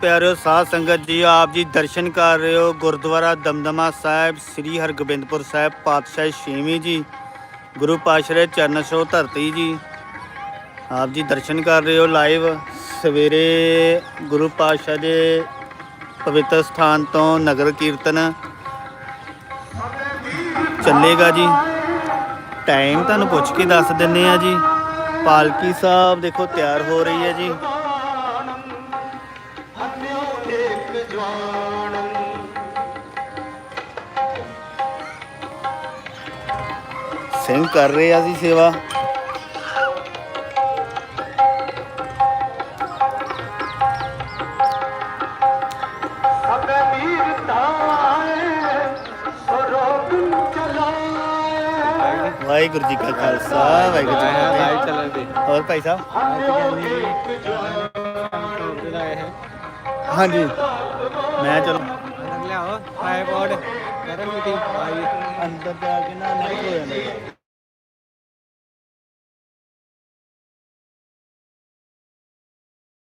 ਪਿਆਰਿਓ ਸਾਧ ਸੰਗਤ ਜੀ, ਆਪ ਜੀ ਦਰਸ਼ਨ ਕਰ ਰਹੇ ਹੋ ਗੁਰਦੁਆਰਾ ਦਮਦਮਾ ਸਾਹਿਬ, ਸ੍ਰੀ ਹਰਗੋਬਿੰਦਪੁਰ ਸਾਹਿਬ, ਪਾਤਸ਼ਾਹ ਛੇਵੀਂ ਜੀ, ਗੁਰੂ ਪਾਸ਼ਰੇ ਚਰਨ ਸ਼ੋ ਧਰਤੀ ਜੀ। ਆਪ ਜੀ ਦਰਸ਼ਨ ਕਰ ਰਹੇ ਹੋ ਲਾਈਵ। ਸਵੇਰੇ ਗੁਰੂ ਪਾਤਸ਼ਾਹ ਦੇ ਪਵਿੱਤਰ ਸਥਾਨ ਤੋਂ ਨਗਰ ਕੀਰਤਨ ਚੱਲੇਗਾ ਜੀ। ਟਾਈਮ ਤੁਹਾਨੂੰ ਪੁੱਛ ਕੇ ਦੱਸ ਦਿੰਨੇ ਆ ਜੀ। ਪਾਲਕੀ ਸਾਹਿਬ ਦੇਖੋ ਤਿਆਰ ਹੋ ਰਹੀ ਹੈ ਜੀ। ਸਿੰਘ ਕਰ ਰਹੇ ਆ ਜੀ ਸੇਵਾ। ਵਾਹਿਗੁਰੂ ਜੀ ਕਾ ਖਾਲਸਾ ਵਾਹਿਗੁਰੂ ਜੀ ਕੀ ਫਤਿਹ। ਹੋਰ ਭਾਈ ਸਾਹਿਬ? ਹਾਂਜੀ ਮੈਂ ਚਲੋ। ਲਿਆਓ ਟ੍ਰਾਈਪੋਡ ਕਰਨ ਮੀਟਿੰਗ ਆਈ ਅੰਦਰ ਜਾ ਕੇ ਨਾ ਨੈਟ ਹੋ ਜਾਂਦਾ।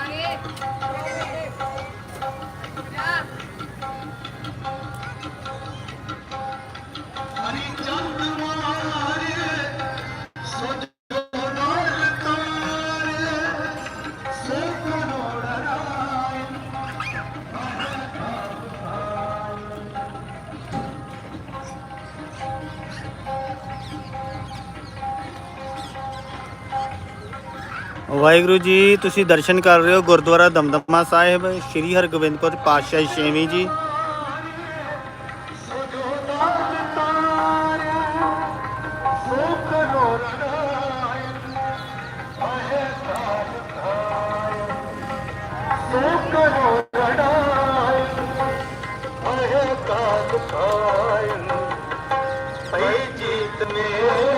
Ari. ਵਾਹਿਗੁਰੂ ਜੀ ਤੁਸੀਂ ਦਰਸ਼ਨ ਕਰ ਰਹੇ ਹੋ ਗੁਰਦੁਆਰਾ ਦਮਦਮਾ ਸਾਹਿਬ ਸ੍ਰੀ ਹਰਗੋਬਿੰਦਪੁਰ ਪਾਤਸ਼ਾਹ ਛੇਵੀਂ ਜੀ ਕਿਰਪਾ ਕਰ ਮੇਰੀ ਕਿਰਪਾ ਜੀਤ ਮੇਰੀ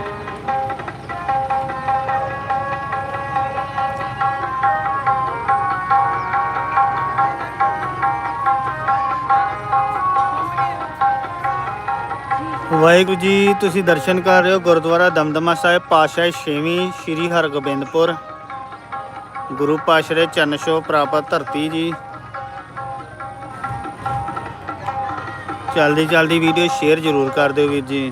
ਵਾਹਿਗੁਰੂ ਜੀ, ਤੁਸੀਂ ਦਰਸ਼ਨ ਕਰ ਰਹੇ ਹੋ ਗੁਰਦੁਆਰਾ ਦਮਦਮਾ ਸਾਹਿਬ, ਪਾਤਸ਼ਾਹ ਛੇਵੀਂ ਸ੍ਰੀ ਹਰਗੋਬਿੰਦਪੁਰ। ਗੁਰੂ ਪਾਸ਼ਰੇ ਚੰਨ ਛੋਹ ਪ੍ਰਾਪਤ ਧਰਤੀ ਜੀ। ਜਲਦੀ ਜਲਦੀ ਵੀਡੀਓ ਸ਼ੇਅਰ ਜ਼ਰੂਰ ਕਰ ਦਿਓ ਵੀਰ ਜੀ।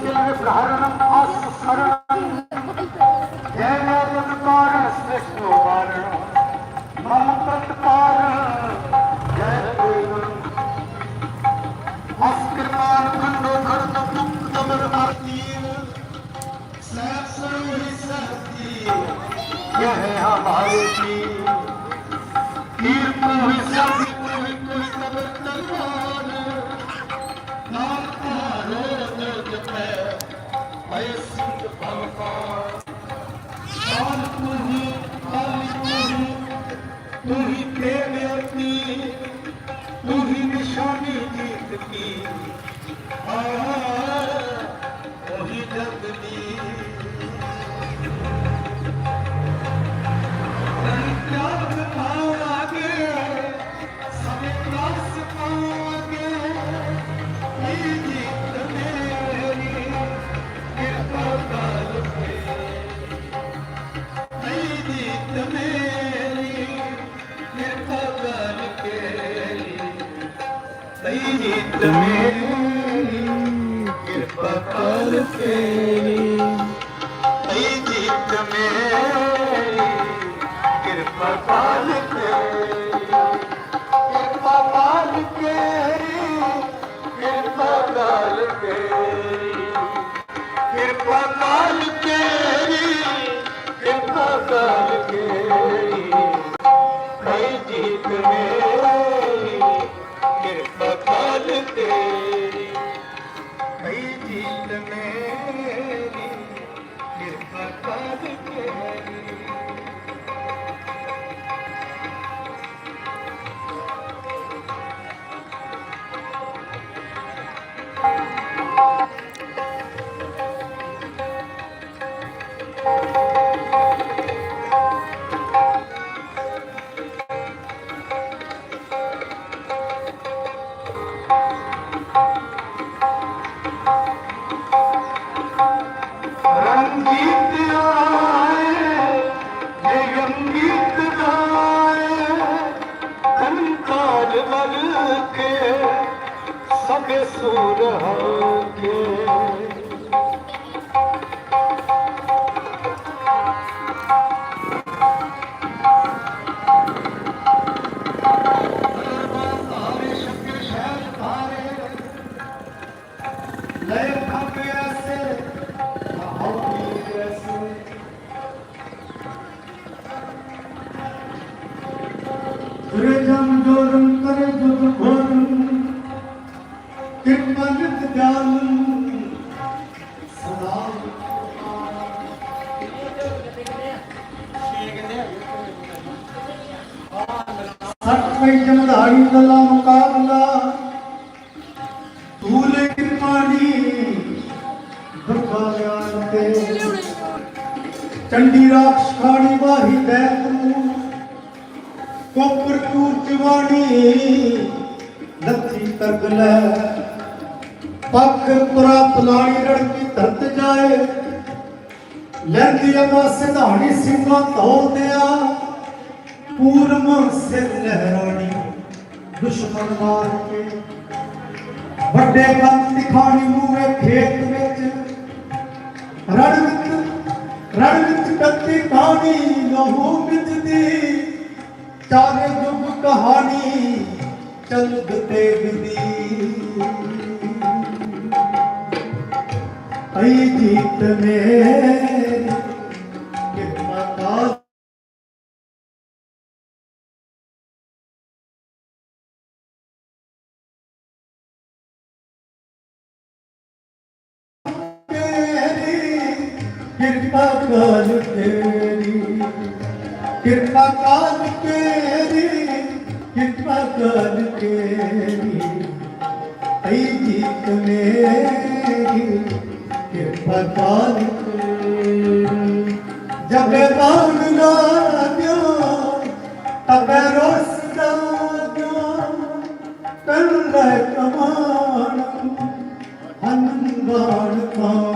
ജില്ലയുടെ പ്രഹരണം ആസ്മരണം ദേവാലയം താരം സ്നേഹിച്ചു താരം മമത്തത്ത് താരം Askerler kanlı karına tuttamır artıyı Sehsarı sehti Yeh hamari Kirpu hissati Singh भगवान काल को ही काल कृपा जीत में कृपा कृपा कृपा कृपा कृपा தேடி கை தீர்த்த மேலி நிற்பது தேடி. ਕੇ ਸਭ ਸੂਰ ਹੋ ਕੇ। ਲਾ ਮੁਕਾਬਲਾ। ਤੂੰ ਲੈ ਪਾਣੀ ਦੁਖਾਲਿਆਂ ਤੇ। ਚੰਡੀ ਰਾਖਸ਼ ਖਾਣੀ ਵਾਹੀ ਤੈ ਤੂੰ ਕੋਪਰ ਤੂੰ ਜਵਾਨੀ ਲੱਥੀ ਤਰਗ ਲੈ। ਪੱਕ ਤੁਰਾ ਪਲਾਣੀ ਰੜਕੀ ਧਰਤ ਜਾਏ। ਲੈਂਦੀ ਅਮਾ ਸਿਧਾਣੀ ਸਿੰਘਾਂ ਤੌਰ ਦਿਆ। ਪੂਰਮ ਸਿਰ ਲਹਿਰਾਣੀ ਦੁਸ਼ਮਣ ਮਾਰ ਕੇ, ਵੱਡੇ ਕੰਨ ਦਿਖਾਣੀ ਮੂਹੇ ਖੇਤ ਵਿੱਚ ਰੜ ਵਿੱਚ ਰੜ ਵਿੱਚ ਕੱਤੀ ਕਹਾਣੀ ਲਹੂ ਵਿੱਚ ਚਾਰੇ ਜੁਗ ਕਹਾਣੀ ਚਲਦ ਤੇਗ ਦੀ ਅਈ ਜੀਤ ਮੇਰੀ ਕਿਰਪਾ ਕਾਲ ਤੇਰੀ। ਕਿਰਪਾ ਕਾਲ ਤੇਰੀ, ਕਿਰਪਾ ਕਾਲ ਤੇਰੀ। ਅਈ ਜੀਤ ਮੇਰੀ, ਕਿਰਪਾ ਕਾਲ ਤੇਰੀ। ਜਬੇ ਬਾਣ ਲਾਗਿਓ ਤਬੇ ਰੋਸ ਜਾਗਿਓ ਕਰ ਲੈ ਕਮਾਨ ਹਨੰਦਾਨ ਕਾ